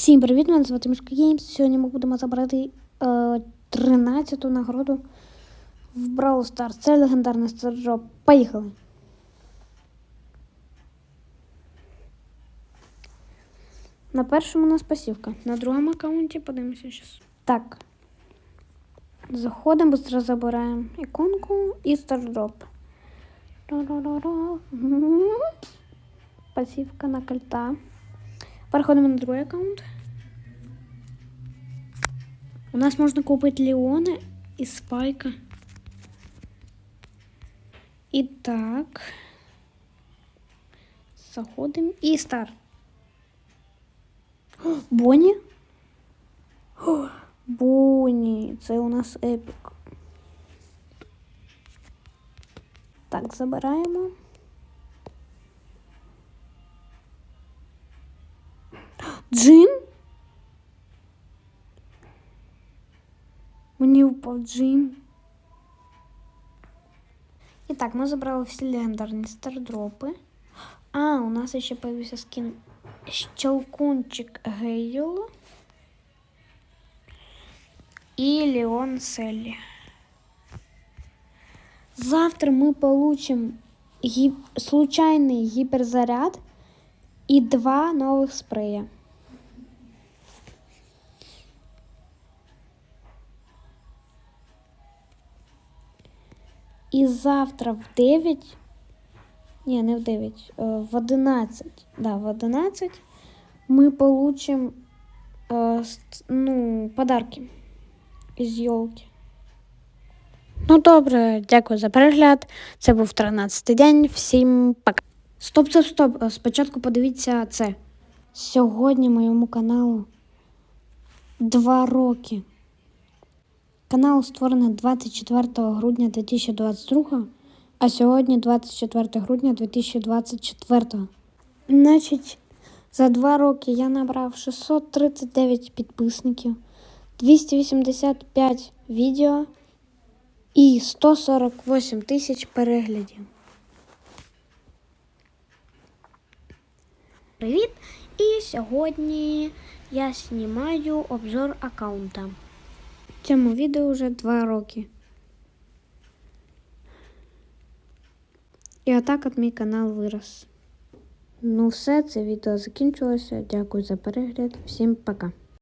Всім привіт, мене звати Мішка Геймс. Сьогодні ми будемо забрати е, 13-ту нагороду в Brawl Stars. Це легендарний стардроп. Поїхали. На першому у нас пасівка. На другому аккаунті подивимося зараз. Так. Заходимо, быстро забираємо іконку і стардроп. Пасівка на кольта. Переходимо на другий аккаунт. У нас можна купити Леона і Спайка. І так. Заходимо. І стар. О, Боні? О, Боні. Це у нас епік. Так, забираємо. Джин? Мені впав джин. І так, ми забрали всі легендарні стардропи. А, у нас ще появився скін Щелкунчик Гейл. И Леон Селли. Завтра мы получим гип... случайный гиперзаряд и два новых спрея. І завтра в 9, ні, не в 9, е, в 11, да, в 11 ми получим е, ну, подарки із йолки. Ну добре, дякую за перегляд. Це був 13 день. Всім пока. Стоп, стоп, стоп. Е, Спочатку подивіться це. Сьогодні моєму каналу два роки. Канал створений 24 грудня 2022, а сьогодні 24 грудня 2024. Значить, за два роки я набрав 639 підписників, 285 відео і 148 тисяч переглядів. Привіт! І сьогодні я знімаю обзор аккаунта. Цьому відео вже 2 роки. І отак от мій канал вирос. Ну все, це відео закінчилося. Дякую за перегляд. Всім пока.